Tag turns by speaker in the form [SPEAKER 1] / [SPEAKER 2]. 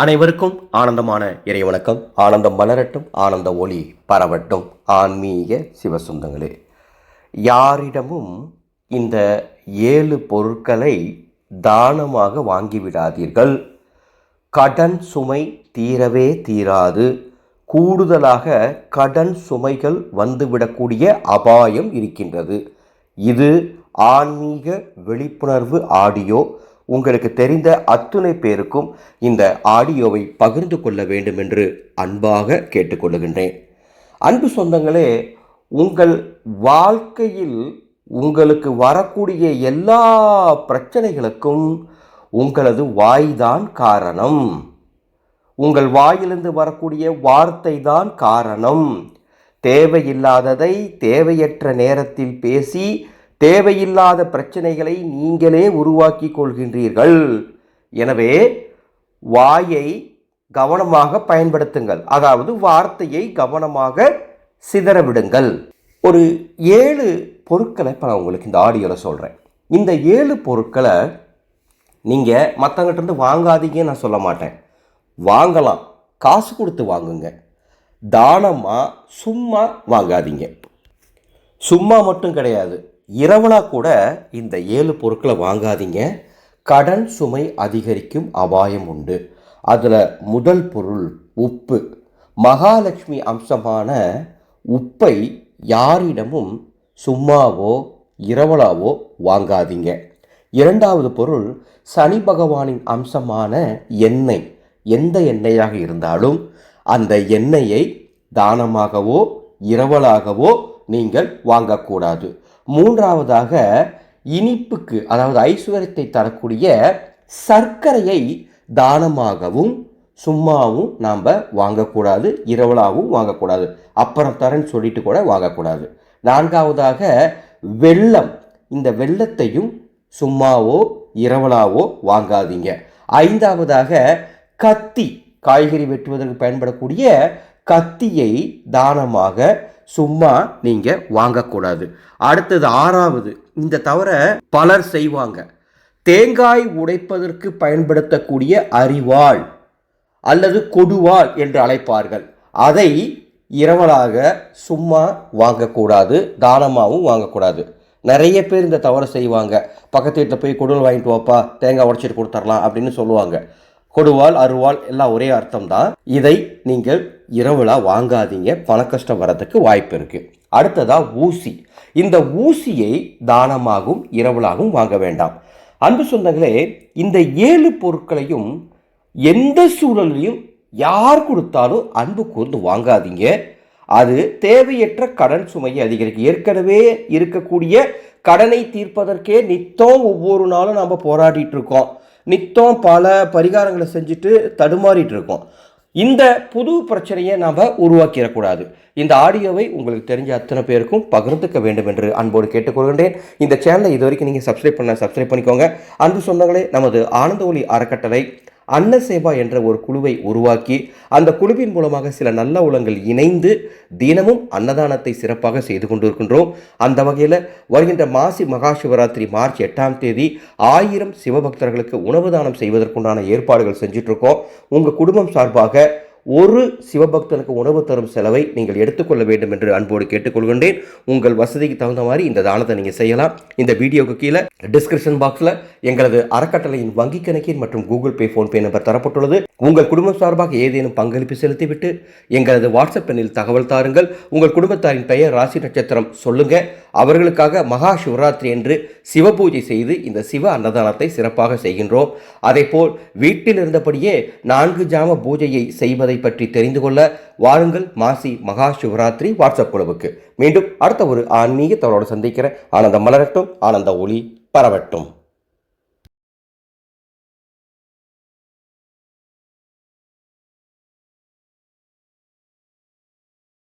[SPEAKER 1] அனைவருக்கும் ஆனந்தமான இறை வணக்கம். ஆனந்தம் மலரட்டும் ஆனந்த ஒளி பரவட்டும். ஆன்மீக சிவசுந்தங்களே யாரிடமும் இந்த ஏழு பொருட்களை தானமாக வாங்கிவிடாதீர்கள். கடன் சுமை தீரவே தீராது. கூடுதலாக கடன் சுமைகள் வந்துவிடக்கூடிய அபாயம் இருக்கின்றது. இது ஆன்மீக விழிப்புணர்வு ஆடியோ உங்களுக்கு தெரிந்த அத்துணை பேருக்கும் இந்த ஆடியோவை பகிர்ந்து கொள்ள வேண்டும் என்று அன்பாக கேட்டுக்கொள்ளுகின்றேன். அன்பு சொந்தங்களே உங்கள் வாழ்க்கையில் உங்களுக்கு வரக்கூடிய எல்லா பிரச்சனைகளுக்கும் உங்களது வாய்தான் காரணம். உங்கள் வாயிலிருந்து வரக்கூடிய வார்த்தை தான் காரணம். தேவையில்லாததை தேவையற்ற நேரத்தில் பேசி தேவையில்லாத பிரச்சனைகளை நீங்களே உருவாக்கி கொள்கின்றீர்கள். எனவே வாயை கவனமாக பயன்படுத்துங்கள். அதாவது வார்த்தையை கவனமாக சிதற விடுங்கள் ஒரு ஏழு பொருட்களை இப்போ நான் உங்களுக்கு இந்த ஆடியோவில் சொல்கிறேன் இந்த ஏழு பொருட்களை நீங்கள் மற்றவங்கிட்டருந்து வாங்காதீங்கன்னு நான் சொல்ல மாட்டேன். வாங்கலாம். காசு கொடுத்து வாங்குங்க. தானமாக சும்மா வாங்காதீங்க. சும்மா மட்டும் கிடையாது. இரவலாக கூட இந்த ஏழு பொருட்களை வாங்காதீங்க. கடன் சுமை அதிகரிக்கும் அபாயம் உண்டு. அதில் முதல் பொருள் உப்பு. மகாலட்சுமி அம்சமான உப்பை யாரிடமும் சும்மாவோ இரவலாவோ வாங்காதீங்க. இரண்டாவது பொருள் சனி பகவானின் அம்சமான எண்ணெய். எந்த எண்ணெயாக இருந்தாலும் அந்த எண்ணெயை தானமாகவோ இரவலாகவோ நீங்கள் வாங்கக்கூடாது. மூன்றாவதாக இனிப்புக்கு அதாவது ஐஸ்வர்யத்தை தரக்கூடிய சர்க்கரையை தானமாகவும் சும்மாவும் நாம் வாங்கக்கூடாது இரவலாகவும் வாங்கக்கூடாது. அப்புறம் தரேன்னு சொல்லிட்டு கூட வாங்கக்கூடாது. நான்காவதாக வெள்ளம் இந்த வெள்ளத்தையும் சும்மாவோ இரவலாவோ வாங்காதீங்க. ஐந்தாவதாக கத்தி. காய்கறி வெட்டுவதற்கு பயன்படக்கூடிய கத்தியை தானமாக சும்மா நீங்கள் வாங்கக்கூடாது. அடுத்தது ஆறாவது இந்த தவிர பலர் செய்வாங்க. தேங்காய் உடைப்பதற்கு பயன்படுத்தக்கூடிய அரிவாள் அல்லது கொடுவாள் என்று அழைப்பார்கள். அதை இரவலாக சும்மா வாங்கக்கூடாது தானமாகவும் வாங்கக்கூடாது. நிறைய பேர் இந்த தவறை செய்வாங்க. பக்கத்து வீட்டில் போய் கொடுவல் வாங்கிட்டு வாப்பா தேங்காய் உடைச்சிட்டு கொடுத்துர்லாம் அப்படின்னு சொல்லுவாங்க. கொடுவாள் அருவாள் எல்லாம் ஒரே அர்த்தம் தான் இதை நீங்கள் இரவுலா வாங்காதீங்க. பண கஷ்டம் வரதுக்கு வாய்ப்பு இருக்கு. அடுத்ததா ஊசி. இந்த ஊசியை தானமாகவும் இரவலாகவும் வாங்க வேண்டாம். அன்பு சொந்தங்களே இந்த ஏழு பொருட்களையும் எந்த சூழலையும் யார் கொடுத்தாலும் அன்பு கூர்ந்து வாங்காதீங்க. அது தேவையற்ற கடன் சுமையை அதிகரிக்கும். ஏற்கனவே இருக்கக்கூடிய கடனை தீர்ப்பதற்கே நித்தம் ஒவ்வொரு நாளும் நம்ம போராடிட்டு இருக்கோம். நித்தம் பல பரிகாரங்களை செஞ்சுட்டு தடுமாறிட்டு இருக்கோம் இந்த புது பிரச்சனையை நாம் உருவாக்கிடக்கூடாது. இந்த ஆடியோவை உங்களுக்கு தெரிஞ்ச அத்தனை பேருக்கும் பகிர்ந்துக்க வேண்டும் என்று அன்போடு கேட்டுக்கொள்கின்றேன். இந்த சேனலை இது வரைக்கும் நீங்கள் சப்ஸ்கிரைப் பண்ண சப்ஸ்கிரைப் பண்ணிக்கோங்க. அன்பு சொந்தங்களே நமது ஆனந்த ஒளி அறக்கட்டளை அன்னசேவா என்ற ஒரு குழுவை உருவாக்கி அந்த குழுவின் மூலமாக சில நல்ல உலங்கள் இணைந்து தினமும் அன்னதானத்தை சிறப்பாக செய்து கொண்டிருக்கின்றோம். அந்த வகையில் வருகின்ற மாசி மகா சிவராத்திரி மார்ச் எட்டாம் தேதி ஆயிரம் சிவபக்தர்களுக்கு உணவு தானம் செய்வதற்குண்டான ஏற்பாடுகள் செஞ்சிட்ருக்கோம். உங்கள் குடும்பம் சார்பாக ஒரு சிவபக்தனுக்கு உணவு தரும் செலவை நீங்கள் எடுத்துக்கொள்ள வேண்டும் என்று அன்போடு கேட்டுக்கொள்கின்றேன். உங்கள் வசதிக்கு தகுந்த மாதிரி இந்த தானத்தை நீங்கள் செய்யலாம். இந்த வீடியோவுக்கு கீழே டிஸ்கிரிப்ஷன் பாக்ஸில் எங்களது அறக்கட்டளையின் வங்கிக் கணக்கின் மற்றும் கூகுள் பே ஃபோன்பே நம்பர் தரப்பட்டுள்ளது. உங்கள் குடும்பம் சார்பாக ஏதேனும் பங்களிப்பு செலுத்திவிட்டு எங்களது வாட்ஸ்அப் எண்ணில் தகவல் தாருங்கள். உங்கள் குடும்பத்தாரின் பெயர் ராசி நட்சத்திரம் சொல்லுங்க. அவர்களுக்காக மகா சிவராத்திரி என்று சிவபூஜை செய்து இந்த சிவ அன்னதானத்தை சிறப்பாக செய்கின்றோம். அதேபோல் வீட்டில் இருந்தபடியே நான்கு ஜாம பூஜையை செய்வதை பற்றி தெரிந்து கொள்ள வாருங்கள். மாசி மகா சிவராத்திரி வாட்ஸ்அப் குழுவுக்கு. மீண்டும் அடுத்த ஒரு ஆன்மீக தவறோடு சந்திக்கிற ஆனந்த மலரட்டும் ஆனந்த ஒளி பரவட்டும்.